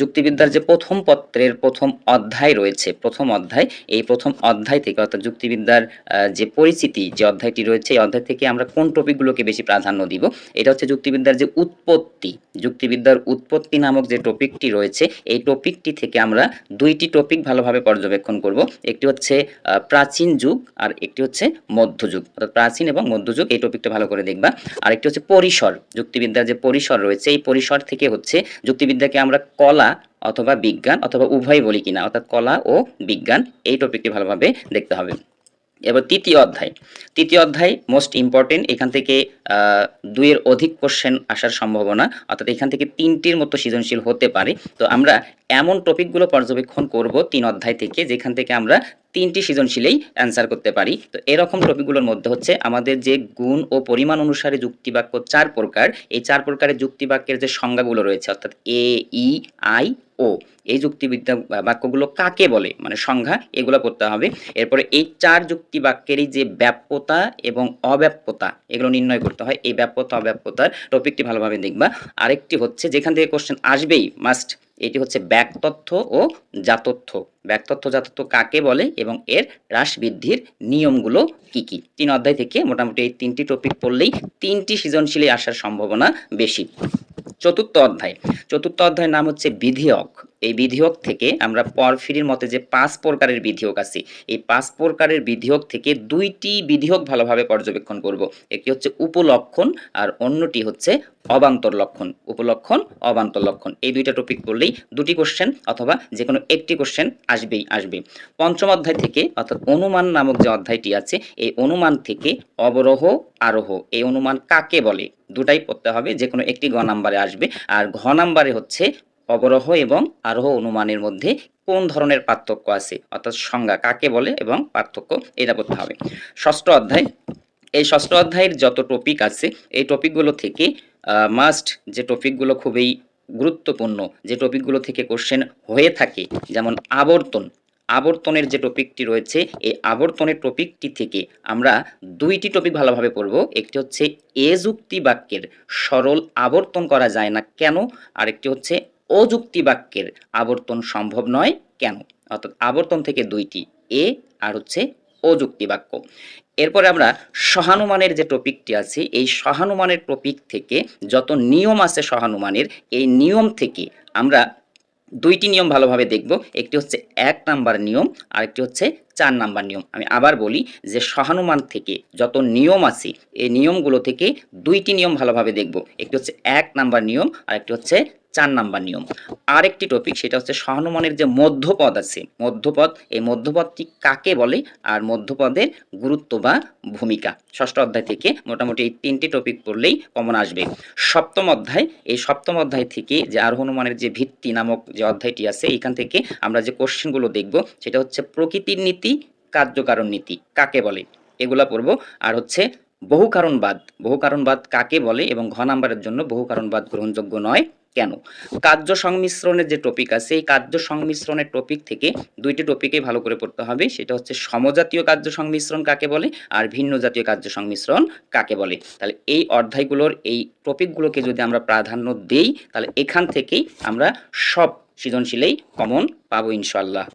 যুক্তিবিদ্যার যে প্রথম পত্রের প্রথম অধ্যায় রয়েছে, প্রথম অধ্যায়, এই প্রথম অধ্যায় থেকে অর্থাৎ যুক্তিবিদ্যার যে পরিচিতি যে অধ্যায়টি রয়েছে, এই অধ্যায় থেকে আমরা কোন টপিকগুলোকে বেশি প্রাধান্য দিব? এটা হচ্ছে যুক্তিবিদ্যার যে উৎপত্তি, যুক্তিবিদ্যার উৎপত্তি নামক যে টপিকটি রয়েছে, এই টপিকটি থেকে আমরা দুইটি টপিক ভালোভাবে পর্যবেক্ষণ করব। একটি হচ্ছে প্রাচীন যুগ আর একটি হচ্ছে মধ্যযুগ। অর্থাৎ প্রাচীন এবং মধ্যযুগ, এই টপিকটা ভালো করে দেখবা। আর একটি হচ্ছে পরিসর, যুক্তিবিদ্যার যে পরিসর রয়েছে, এই পরিসর থেকে হচ্ছে যুক্তিবিদ্যাকে আমরা কলা অথবা বিজ্ঞান অথবা উভয় বলি কিনা, অর্থাৎ কলা ও বিজ্ঞান এই টপিকটি ভালোভাবে দেখতে হবে। এবার তৃতীয় অধ্যায়। তৃতীয় অধ্যায় মোস্ট ইম্পর্টেন্ট এখান থেকে দুইয়ের অধিক কোশ্চেন আসার সম্ভাবনা, অর্থাৎ এখান থেকে তিনটির মতো সৃজনশীল হতে পারে। তো আমরা এমন টপিকগুলো পর্যবেক্ষণ করব তিন অধ্যায় থেকে, যেখান থেকে আমরা তিনটি সৃজনশীলেই অ্যান্সার করতে পারি। তো এরকম টপিকগুলোর মধ্যে হচ্ছে আমাদের যে গুণ ও পরিমাণ অনুসারে যুক্তিবাক্য চার প্রকার, এই চার প্রকারের যুক্তিবাক্যের যে সংজ্ঞাগুলো রয়েছে, অর্থাৎ এ ই আই ও, এই যুক্তিবিদ্যা বাক্যগুলো কাকে বলে? মানে সংজ্ঞা, এগুলো করতে হবে। এরপরে এই চার যুক্তি বাক্যেরই যে ব্যাপ্যতা এবং অব্যাপ্যতা, এগুলো নির্ণয় করতে হয়। এই ব্যাপ্যতা, অব্যাপ্যতার টপিকটি ভালোভাবে দেখবা। আরেকটি হচ্ছে, যেখান থেকে কোশ্চেন আসবেই মাস্ট এটি হচ্ছে ব্যাকতথ্য ও জাতথ্য ব্যাকতথ্য জাতথ্য কাকে বলে এবং এর হ্রাস বৃদ্ধির নিয়মগুলো কি কি? তিন অধ্যায় থেকে মোটামুটি এই তিনটি টপিক পড়লেই তিনটি সৃজনশীলে আসার সম্ভাবনা বেশি। চতুর্থ অধ্যায়। চতুর্থ অধ্যায়ের নাম হচ্ছে বিধিয়ক। এই বিধিয়ক থেকে আমরা পরফিরির মতে যে পাঁচ প্রকারের বিধিয়ক আছে, এই পাঁচ প্রকারের বিধিয়ক থেকে দুইটি বিধিয়ক ভালোভাবে পর্যবেক্ষণ করব। একটি হচ্ছে উপলক্ষণ আর অন্যটি হচ্ছে অবান্তর লক্ষণ। উপলক্ষণ, অবান্তর লক্ষণ, এই দুইটা টপিক করলেই দুটি কোশ্চেন অথবা যে কোনো একটি কোশ্চেন আসবেই আসবে পঞ্চম অধ্যায় থেকে অর্থাৎ অনুমান নামক যে অধ্যায়টি আছে, এই অনুমান থেকে অবরোহ, আরোহ, এই অনুমান কাকে বলে? দুটাই পড়তে হবে যে কোনো একটি গ নাম্বারে আসবে। আর ঘ নাম্বারে হচ্ছে অবরোহ এবং আরোহ অনুমানের মধ্যে কোন ধরনের পার্থক্য আছে? অর্থাৎ সংজ্ঞা কাকে বলে এবং পার্থক্য এটা পড়তে হবে। ষষ্ঠ অধ্যায়। এই ষষ্ঠ অধ্যায়ের যত টপিক আছে, এই টপিকগুলো থেকে মাস্ট যে টপিকগুলো খুবই গুরুত্বপূর্ণ, যে টপিকগুলো থেকে কোশ্চেন হয়ে থাকে, যেমন আবর্তন। আবর্তনের যে টপিকটি রয়েছে, এই আবর্তনের টপিকটি থেকে আমরা দুইটি টপিক ভালোভাবে পড়ব। একটি হচ্ছে এ যুক্তি বাক্যের সরল আবর্তন করা যায় না কেন? আরেকটি হচ্ছে অযুক্তি বাক্যের আবর্তন সম্ভব নয়, কেন? অর্থাৎ আবর্তন থেকে দুইটি, এ আর হচ্ছে অযুক্তি বাক্য এরপরে আমরা সহানুমানের যে টপিকটি আছে, এই সহানুমানের টপিক থেকে যত নিয়ম আছে সহানুমানের, এই নিয়ম থেকে আমরা দুইটি নিয়ম ভালোভাবে দেখব। একটি হচ্ছে এক নাম্বার নিয়ম, আরেকটি হচ্ছে চার নাম্বার নিয়ম। আমি আবার বলি যে সহানুমান থেকে যত নিয়ম আছে, এই নিয়মগুলো থেকে দুইটি নিয়ম ভালোভাবে দেখব। একটি হচ্ছে এক নাম্বার নিয়ম, আরেকটি হচ্ছে চার নাম্বার নিয়ম। আরেকটি টপিক সেটা হচ্ছে সহানুমানের যে মধ্যপদ আছে, মধ্যপদ, এই মধ্যপদটি কাকে বলে আর মধ্যপদের গুরুত্ব বা ভূমিকা? ষষ্ঠ অধ্যায় থেকে মোটামুটি এই তিনটি টপিক পড়লেই কমন আসবে। সপ্তম অধ্যায়, এই সপ্তম অধ্যায় থেকে যে আর হনুমানের যে ভিত্তি নামক যে অধ্যায়টি আছে এখান থেকে আমরা যে কোশ্চেনগুলো দেখব, সেটা হচ্ছে প্রকৃতির নীতি, কার্যকারণ নীতি, কাকে বলে? এগুলা পড়ব। আর হচ্ছে বহু কারণবাদ বহু কারণবাদ কাকে বলে এবং ঘ নাম্বারের জন্য বহু কারণবাদ গ্রহণযোগ্য নয়। কেন? কার্য সংমিশ্রণের যে টপিক আছে এই কার্য সংমিশ্রণের টপিক থেকে দুইটি টপিকে ভালো করে পড়তে হবে। সেটা হচ্ছে সমজাতীয় কার্য সংমিশ্রণ কাকে বলে আর ভিন্ন জাতীয় কার্য সংমিশ্রণ কাকে বলে। তাহলে এই অধ্যায়গুলোর এই টপিকগুলোকে যদি আমরা প্রাধান্য দেই, তাহলে এখান থেকেই আমরা সব সৃজনশীলেই কমন পাবো ইনশাল্লাহ